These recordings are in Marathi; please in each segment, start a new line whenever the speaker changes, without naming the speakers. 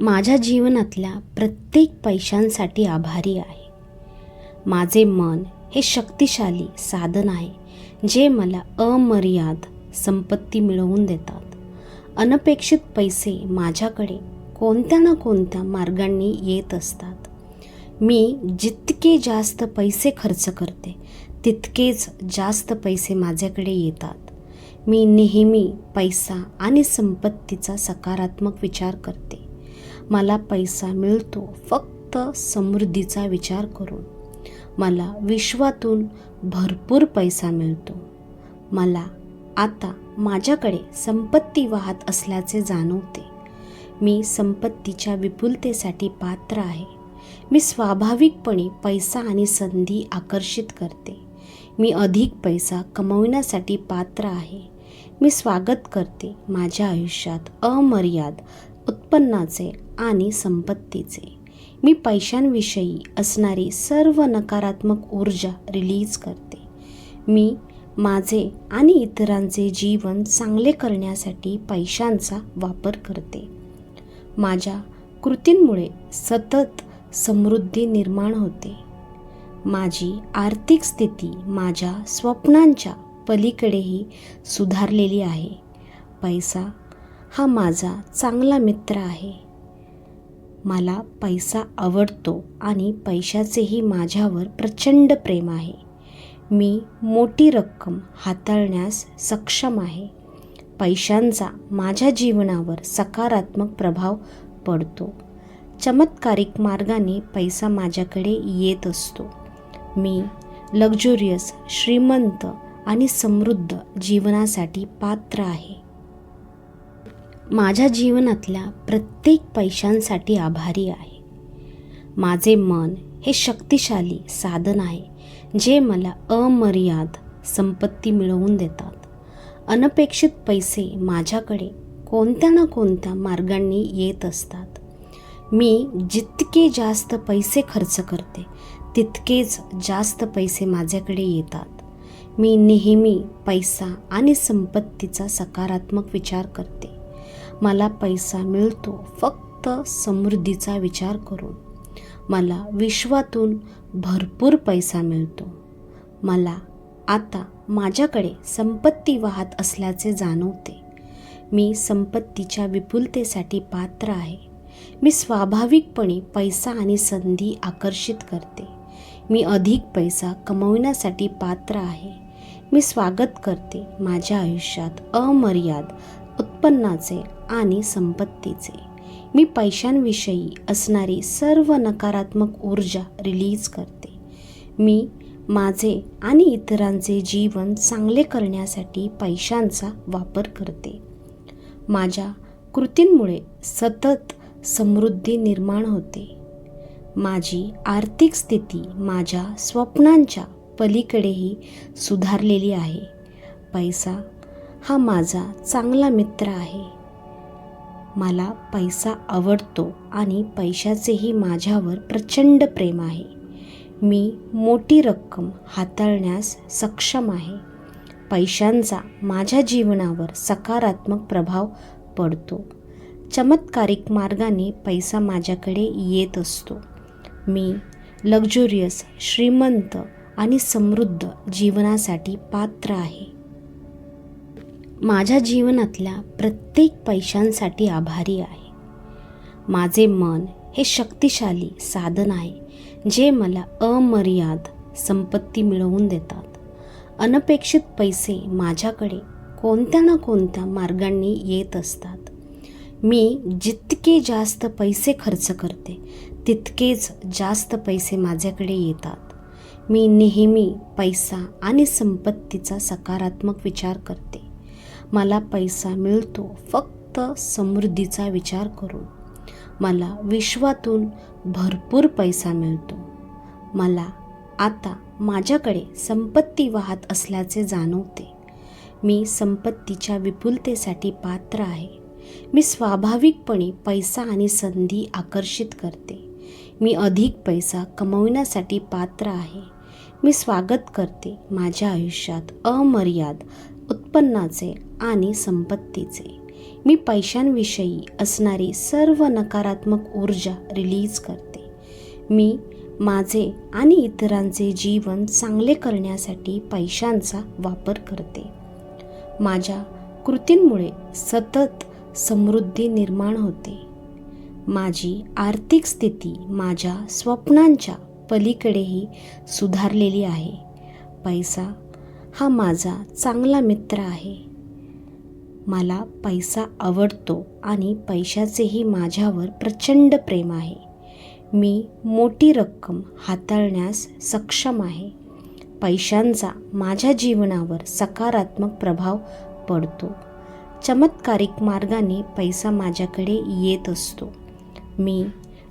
माझ्या जीवनातल्या प्रत्येक पैशांसाठी आभारी आहे. माझे मन हे शक्तिशाली साधन आहे जे मला अमर्याद संपत्ती मिळवून देतात. अनपेक्षित पैसे माझ्याकडे कोणत्या ना कोणत्या मार्गांनी येत असतात. मी जितके जास्त पैसे खर्च करते तितकेच जास्त पैसे माझ्याकडे येतात. मी नेहमी पैसा आणि संपत्तीचा सकारात्मक विचार करते. मला पैसा मिळतो फक्त समृद्धीचा विचार करून. मला विश्वातून भरपूर पैसा मिळतो. मला आता माझ्याकडे संपत्ती वाहत असल्याचे जाणवते. मी संपत्तीच्या विपुलतेसाठी पात्र आहे. मी स्वाभाविकपणे पैसा आणि संधी आकर्षित करते. मी अधिक पैसा कमविण्यासाठी पात्र आहे. मी स्वागत करते माझ्या आयुष्यात अमर्याद उत्पन्नाचे आणि संपत्तीचे. मी पैशांविषयी असणारी सर्व नकारात्मक ऊर्जा रिलीज करते. मी माझे आणि इतरांचे जीवन चांगले करण्यासाठी पैशांचा वापर करते. माझ्या कृतींमुळे सतत समृद्धी निर्माण होते. माझी आर्थिक स्थिती माझ्या स्वप्नांच्या पलीकडेही सुधारलेली आहे. पैसा हा माझा चांगला मित्र आहे. मला पैसा आवडतो आणि पैशाचेही माझ्यावर प्रचंड प्रेम आहे. मी मोठी रक्कम हाताळण्यास सक्षम आहे. पैशांचा माझ्या जीवनावर सकारात्मक प्रभाव पडतो. चमत्कारिक मार्गाने पैसा माझ्याकडे येत असतो. मी लक्झुरियस श्रीमंत आणि समृद्ध जीवनासाठी पात्र आहे. माझ्या जीवनातल्या प्रत्येक पैशांसाठी आभारी आहे. माझे मन हे शक्तिशाली साधन आहे जे मला अमर्याद संपत्ती मिळवून देतात. अनपेक्षित पैसे माझ्याकडे कोणत्या ना कोणत्या मार्गांनी येत असतात. मी जितके जास्त पैसे खर्च करते तितकेच जास्त पैसे माझ्याकडे येतात. मी नेहमी पैसा आणि संपत्तीचा सकारात्मक विचार करते. मला पैसा मिळतो फक्त समृद्धीचा विचार करून. मला विश्वातून भरपूर पैसा मिळतो. मला आता माझ्याकडे संपत्ती वाहत असल्याचे जाणवते. मी संपत्तीच्या विपुलतेसाठी पात्र आहे. मी स्वाभाविकपणे पैसा आणि संधी आकर्षित करते. मी अधिक पैसा कमविण्यासाठी पात्र आहे. मी स्वागत करते माझ्या आयुष्यात अमर्याद उत्पन्नाचे आणि संपत्तीचे. मी पैशांविषयी असणारी सर्व नकारात्मक ऊर्जा रिलीज करते. मी माझे आणि इतरांचे जीवन चांगले करण्यासाठी पैशांचा वापर करते. माझ्या कृतींमुळे सतत समृद्धी निर्माण होते. माझी आर्थिक स्थिती माझ्या स्वप्नांच्या पलीकडेही सुधारलेली आहे. पैसा हा माझा चांगला मित्र आहे. मला पैसा आवडतो आणि पैशाचेही माझ्यावर प्रचंड प्रेम आहे. मी मोठी रक्कम हाताळण्यास सक्षम आहे. पैशांचा माझ्या जीवनावर सकारात्मक प्रभाव पडतो. चमत्कारिक मार्गाने पैसा माझ्याकडे येत असतो. मी लक्झुरियस श्रीमंत आणि समृद्ध जीवनासाठी पात्र आहे. माझ्या जीवनातल्या प्रत्येक पैशांसाठी आभारी आहे. माझे मन हे शक्तिशाली साधन आहे जे मला अमर्याद संपत्ती मिळवून देतात. अनपेक्षित पैसे माझ्याकडे कोणत्या ना कोणत्या मार्गांनी येत असतात. मी जितके जास्त पैसे खर्च करते तितकेच जास्त पैसे माझ्याकडे येतात. मी नेहमी पैसा आणि संपत्तीचा सकारात्मक विचार करते. मला पैसा मिळतो फक्त समृद्धीचा विचार करून. मला विश्वातून भरपूर पैसा मिळतो. मला आता माझ्याकडे संपत्ती वाहत असल्याचे जाणवते. मी संपत्तीच्या विपुलतेसाठी पात्र आहे. मी स्वाभाविकपणे पैसा आणि संधी आकर्षित करते. मी अधिक पैसा कमविण्यासाठी पात्र आहे. मी स्वागत करते माझ्या आयुष्यात अमर्याद उत्पन्नाचे आणि संपत्तीचे. मी पैशांविषयी असणारी सर्व नकारात्मक ऊर्जा रिलीज करते. मी माझे आणि इतरांचे जीवन चांगले करण्यासाठी पैशांचा वापर करते. माझ्या कृतींमुळे सतत समृद्धी निर्माण होते. माझी आर्थिक स्थिती माझ्या स्वप्नांच्या पलीकडेही सुधारलेली आहे. पैसा हा माझा चांगला मित्र आहे. मला पैसा आवडतो आणि पैशाचेही माझ्यावर प्रचंड प्रेम आहे. मी मोठी रक्कम हाताळण्यास सक्षम आहे. पैशांचा माझ्या जीवनावर सकारात्मक प्रभाव पडतो. चमत्कारिक मार्गाने पैसा माझ्याकडे येत असतो. मी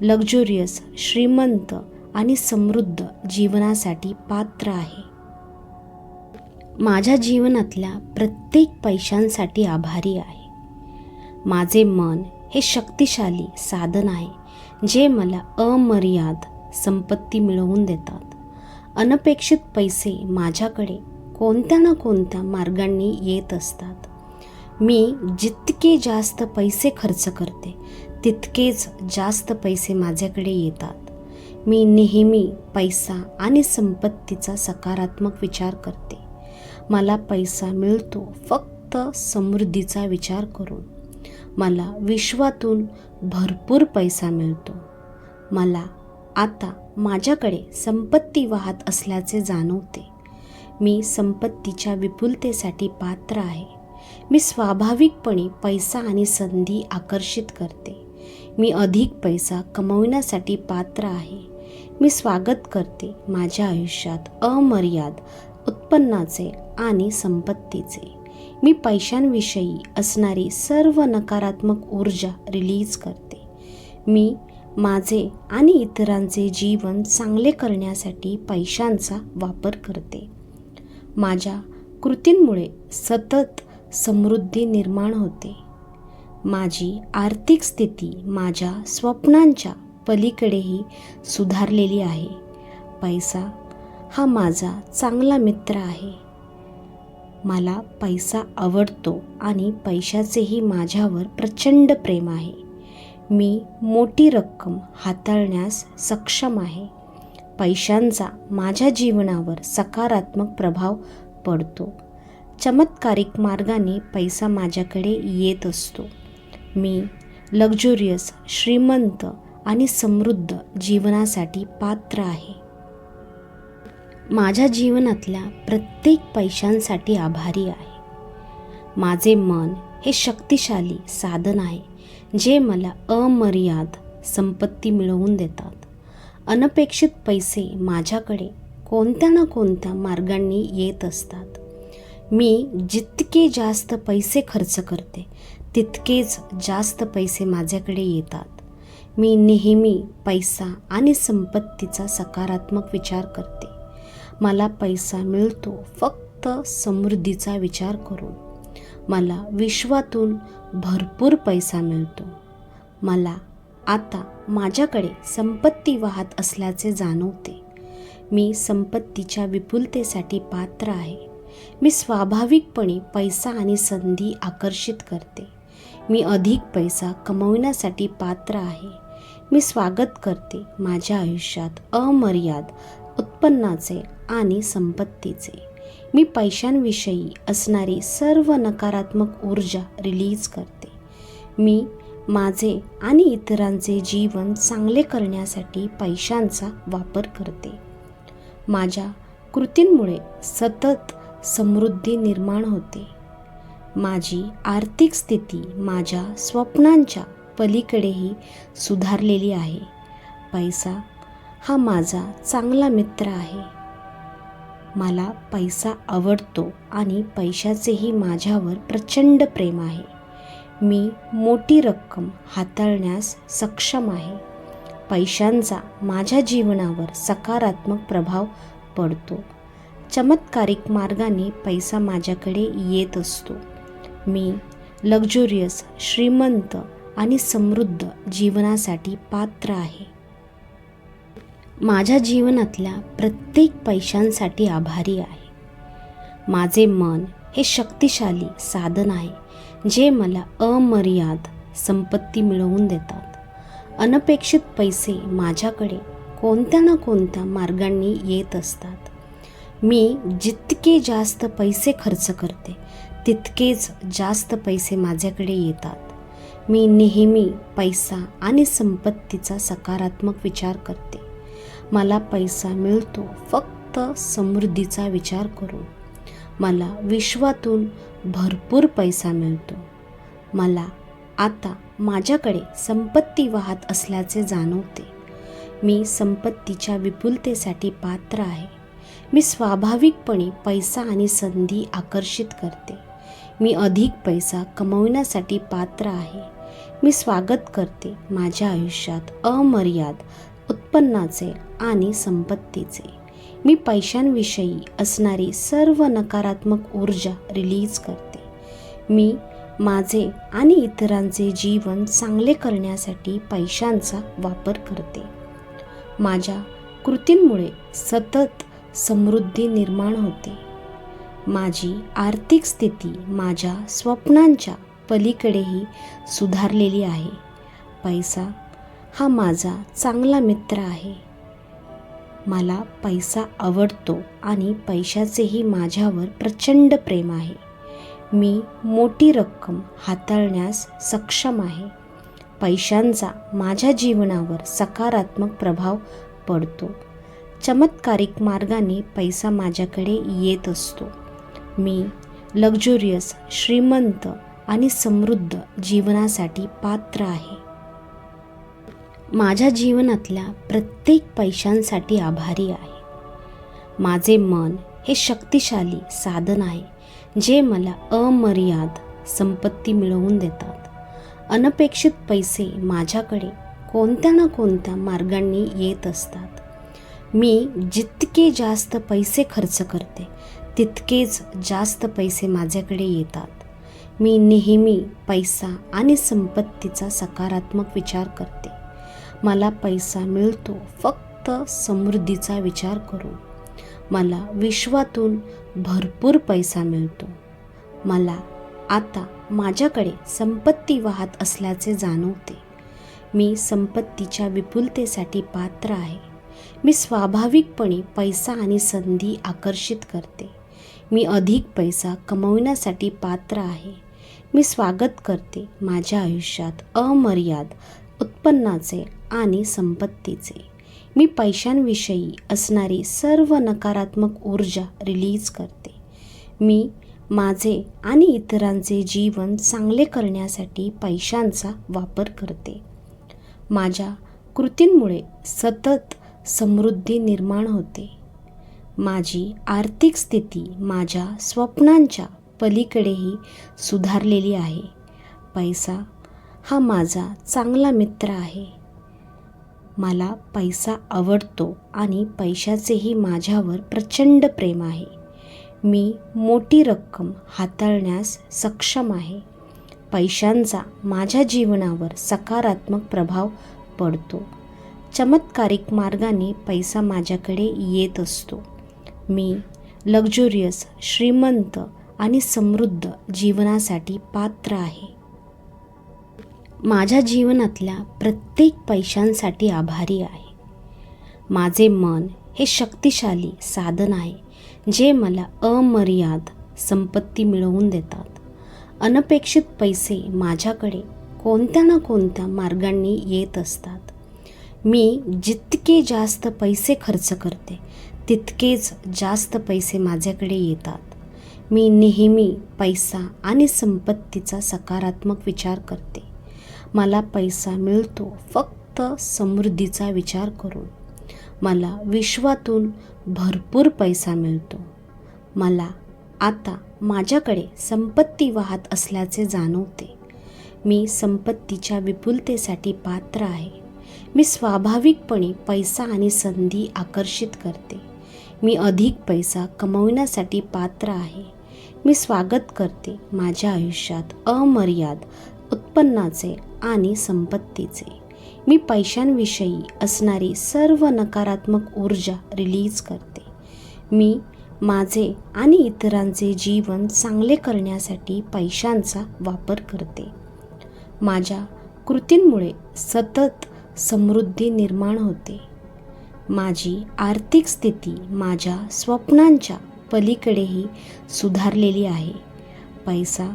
लक्झुरियस श्रीमंत आणि समृद्ध जीवनासाठी पात्र आहे. माझ्या जीवनातल्या प्रत्येक पैशांसाठी आभारी आहे. माझे मन हे शक्तिशाली साधन आहे जे मला अमर्याद संपत्ती मिळवून देतात. अनपेक्षित पैसे माझ्याकडे कोणत्या ना कोणत्या मार्गांनी येत असतात. मी जितके जास्त पैसे खर्च करते तितकेच जास्त पैसे माझ्याकडे येतात. मी नेहमी पैसा आणि संपत्तीचा सकारात्मक विचार करते. मला पैसा मिळतो फक्त समृद्धीचा विचार करून. मला विश्वातून भरपूर पैसा मिळतो. मला आता माझ्याकडे संपत्ती वाहत असल्याचे जाणवते. मी संपत्तीच्या विपुलतेसाठी पात्र आहे. मी स्वाभाविकपणे पैसा आणि संधी आकर्षित करते. मी अधिक पैसा कमविण्यासाठी पात्र आहे. मी स्वागत करते माझ्या आयुष्यात अमर्याद उत्पन्नाचे आणि संपत्तीचे. मी पैशांविषयी असणारी सर्व नकारात्मक ऊर्जा रिलीज करते. मी माझे आणि इतरांचे जीवन चांगले करण्यासाठी पैशांचा वापर करते. माझ्या कृतींमुळे सतत समृद्धी निर्माण होते. माझी आर्थिक स्थिती माझ्या स्वप्नांच्या पलीकडेही सुधारलेली आहे. पैसा हा माझा चांगला मित्र आहे. मला पैसा आवडतो आणि पैशाचेही माझ्यावर प्रचंड प्रेम आहे. मी मोठी रक्कम हाताळण्यास सक्षम आहे. पैशांचा माझ्या जीवनावर सकारात्मक प्रभाव पडतो. चमत्कारिक मार्गाने पैसा माझ्याकडे येत असतो. मी लक्झुरियस श्रीमंत आणि समृद्ध जीवनासाठी पात्र आहे. माझ्या जीवनातल्या प्रत्येक पैशांसाठी आभारी आहे. माझे मन हे शक्तिशाली साधन आहे जे मला अमर्याद संपत्ती मिळवून देतात. अनपेक्षित पैसे माझ्याकडे कोणत्या ना कोणत्या मार्गांनी येत असतात. मी जितके जास्त पैसे खर्च करते तितकेच जास्त पैसे माझ्याकडे येतात. मी नेहमी पैसा आणि संपत्तीचा सकारात्मक विचार करते. मला पैसा मिळतो फक्त समृद्धीचा विचार करून. मला विश्वातून भरपूर पैसा मिळतो. मला आता माझ्याकडे संपत्ती वाहत असल्याचे जाणवते. मी संपत्तीच्या विपुलतेसाठी पात्र आहे. मी स्वाभाविकपणे पैसा आणि संधी आकर्षित करते. मी अधिक पैसा कमवण्यासाठी पात्र आहे. मी स्वागत करते माझ्या आयुष्यात अमर्याद उत्पन्नाचे आणि संपत्तीचे. मी पैशांविषयी असणारी सर्व नकारात्मक ऊर्जा रिलीज करते. मी माझे आणि इतरांचे जीवन चांगले करण्यासाठी पैशांचा वापर करते. माझ्या कृतींमुळे सतत समृद्धी निर्माण होते. माझी आर्थिक स्थिती माझ्या स्वप्नांच्या पलीकडेही सुधारलेली आहे. पैसा हा माझा चांगला मित्र आहे. मला पैसा आवडतो आणि पैशाचेही माझ्यावर प्रचंड प्रेम आहे. मी मोठी रक्कम हाताळण्यास सक्षम आहे. पैशांचा माझ्या जीवनावर सकारात्मक प्रभाव पडतो. चमत्कारिक मार्गाने पैसा माझ्याकडे येत असतो. मी लक्झुरियस श्रीमंत आणि समृद्ध जीवनासाठी पात्र आहे. माझ्या जीवनातल्या प्रत्येक पैशांसाठी आभारी आहे. माझे मन हे शक्तिशाली साधन आहे जे मला अमर्याद संपत्ती मिळवून देतात. अनपेक्षित पैसे माझ्याकडे कोणत्या ना कोणत्या मार्गांनी येत असतात. मी जितके जास्त पैसे खर्च करते तितकेच जास्त पैसे माझ्याकडे येतात. मी नेहमी पैसा आणि संपत्तीचा सकारात्मक विचार करते. मला पैसा मिळतो फक्त समृद्धीचा विचार करून. मला विश्वातून भरपूर पैसा मिळतो. मला आता माझ्याकडे संपत्ती वाहत असल्याचे जाणवते. मी संपत्तीच्या विपुलतेसाठी पात्र आहे. मी स्वाभाविकपणे पैसा आणि संधी आकर्षित करते. मी अधिक पैसा कमवण्यासाठी पात्र आहे. मी स्वागत करते माझ्या आयुष्यात अमर्याद उत्पन्नाचे आणि संपत्तीचे. मी पैशांविषयी असणारी सर्व नकारात्मक ऊर्जा रिलीज करते. मी माझे आणि इतरांचे जीवन चांगले करण्यासाठी पैशांचा वापर करते. माझ्या कृतींमुळे सतत समृद्धी निर्माण होते. माझी आर्थिक स्थिती माझ्या स्वप्नांच्या पलीकडेही सुधारलेली आहे. पैसा हा माझा चांगला मित्र आहे. मला पैसा आवडतो आणि पैशाचेही माझ्यावर प्रचंड प्रेम आहे. मी मोठी रक्कम हाताळण्यास सक्षम आहे. पैशांचा माझ्या जीवनावर सकारात्मक प्रभाव पडतो. चमत्कारिक मार्गाने पैसा माझ्याकडे येत असतो. मी लक्झुरियस श्रीमंत आणि समृद्ध जीवनासाठी पात्र आहे. माझ्या जीवनातल्या प्रत्येक पैशांसाठी आभारी आहे. माझे मन हे शक्तिशाली साधन आहे जे मला अमर्याद संपत्ती मिळवून देतात. अनपेक्षित पैसे माझ्याकडे कोणत्या ना कोणत्या मार्गांनी येत असतात. मी जितके जास्त पैसे खर्च करते तितकेच जास्त पैसे माझ्याकडे येतात. मी नेहमी पैसा आणि संपत्तीचा सकारात्मक विचार करते. मला पैसा मिळतो फक्त समृद्धीचा विचार करून मला विश्वातून भरपूर पैसा मिळतो. मला आता माझ्याकडे संपत्ती वाहत असल्याचे जाणवते. मी संपत्तीच्या विपुलतेसाठी पात्र आहे. मी स्वाभाविकपणे पैसा आणि संधी आकर्षित करते. मी अधिक पैसा कमवण्यासाठी पात्र आहे. मी स्वागत करते माझ्या आयुष्यात अमर्याद उत्पन्नाचे आणि संपत्तीचे. मी पैशांविषयी असणारी सर्व नकारात्मक ऊर्जा रिलीज करते. मी माझे आणि इतरांचे जीवन चांगले करण्यासाठी पैशांचा वापर करते. माझ्या कृतींमुळे सतत समृद्धी निर्माण होते. माझी आर्थिक स्थिती माझ्या स्वप्नांच्या पलीकडेही सुधारलेली आहे. पैसा हा माझा चांगला मित्र आहे. मला पैसा आवडतो आणि पैशाचेही माझ्यावर प्रचंड प्रेम आहे. मी मोठी रक्कम हाताळण्यास सक्षम आहे. पैशांचा माझ्या जीवनावर सकारात्मक प्रभाव पडतो. चमत्कारिक मार्गाने पैसा माझ्याकडे येत असतो. मी लक्झुरियस श्रीमंत आणि समृद्ध जीवनासाठी पात्र आहे. माझ्या जीवनातल्या प्रत्येक पैशांसाठी आभारी आहे. माझे मन हे शक्तिशाली साधन आहे जे मला अमर्याद संपत्ती मिळवून देतात. अनपेक्षित पैसे माझ्याकडे कोणत्या ना कोणत्या मार्गांनी येत असतात. मी जितके जास्त पैसे खर्च करते तितकेच जास्त पैसे माझ्याकडे येतात. मी नेहमी पैसा आणि संपत्तीचा सकारात्मक विचार करते. मला पैसा मिळतो फक्त समृद्धीचा विचार करून. मला विश्वातून भरपूर पैसा मिळतो. मला आता माझ्याकडे संपत्ती वाहत असल्याचे जाणवते. मी संपत्तीच्या विपुलतेसाठी पात्र आहे. मी स्वाभाविकपणे पैसा आणि संधी आकर्षित करते. मी अधिक पैसा कमवण्यासाठी पात्र आहे. मी स्वागत करते माझ्या आयुष्यात अमर्याद उत्पन्नाचे आणि संपत्तीचे. मी पैशांविषयी असणारी सर्व नकारात्मक ऊर्जा रिलीज करते. मी माझे आणि इतरांचे जीवन चांगले करण्यासाठी पैशांचा वापर करते. माझ्या कृतींमुळे सतत समृद्धी निर्माण होते. माझी आर्थिक स्थिती माझ्या स्वप्नांच्या पलीकडेही सुधारलेली आहे. पैसा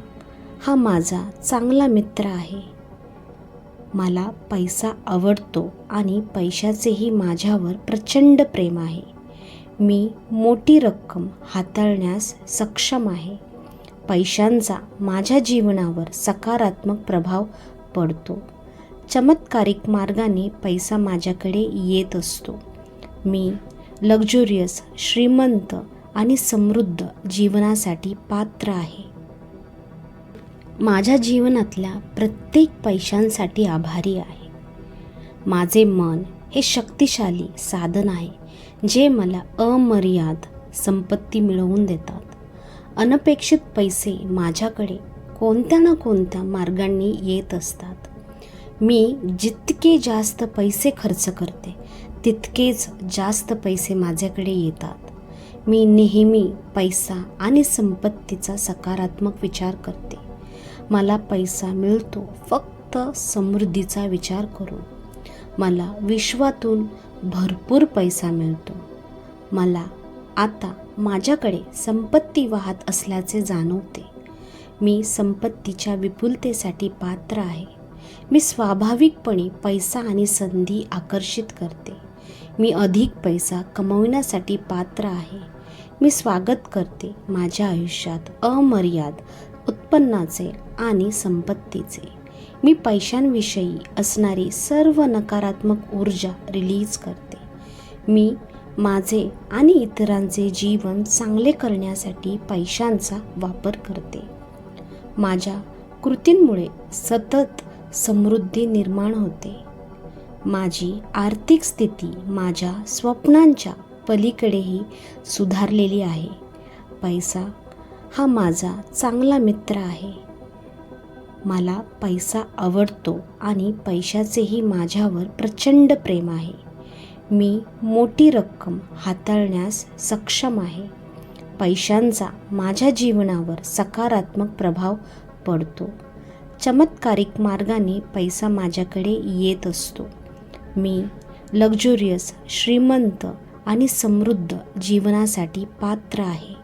हा माझा चांगला मित्र आहे. मला पैसा आवडतो आणि पैशाचेही माझ्यावर प्रचंड प्रेम आहे. मी मोठी रक्कम हाताळण्यास सक्षम आहे. पैशांचा माझ्या जीवनावर सकारात्मक प्रभाव पडतो. चमत्कारिक मार्गाने पैसा माझ्याकडे येत असतो. मी लक्झुरियस श्रीमंत आणि समृद्ध जीवनासाठी पात्र आहे. माझ्या जीवनातल्या प्रत्येक पैशांसाठी आभारी आहे. माझे मन हे शक्तिशाली साधन आहे जे मला अमर्याद संपत्ती मिळवून देतात. अनपेक्षित पैसे माझ्याकडे कोणत्या ना कोणत्या मार्गांनी येत असतात. मी जितके जास्त पैसे खर्च करते तितकेच जास्त पैसे माझ्याकडे येतात. मी नेहमी पैसा आणि संपत्तीचा सकारात्मक विचार करते. मला पैसा मिळतो फक्त समृद्धीचा विचार करून. मला विश्वातून भरपूर पैसा मिळतो. मला आता माझ्याकडे संपत्ती वाहत असल्याचे जाणवते. मी संपत्तीच्या विपुलतेसाठी पात्र आहे. मी स्वाभाविकपणे पैसा आणि संधी आकर्षित करते. मी अधिक पैसा कमवण्यासाठी पात्र आहे. मी स्वागत करते माझ्या आयुष्यात अमर्याद उत्पन्नाचे आणि संपत्तीचे. मी पैशांविषयी असणारी सर्व नकारात्मक ऊर्जा रिलीज करते. मी माझे आणि इतरांचे जीवन चांगले करण्यासाठी पैशांचा वापर करते. माझ्या कृतींमुळे सतत समृद्धी निर्माण होते. माझी आर्थिक स्थिती माझ्या स्वप्नांच्या पलीकडेही सुधारलेली आहे. पैसा हा माझा चांगला मित्र आहे. मला पैसा आवडतो आणि पैशाचेही माझ्यावर प्रचंड प्रेम आहे. मी मोठी रक्कम हाताळण्यास सक्षम आहे. पैशांचा माझ्या जीवनावर सकारात्मक प्रभाव पडतो. चमत्कारिक मार्गाने पैसा माझ्याकडे येत असतो. मी लक्झुरियस श्रीमंत आणि समृद्ध जीवनासाठी पात्र आहे.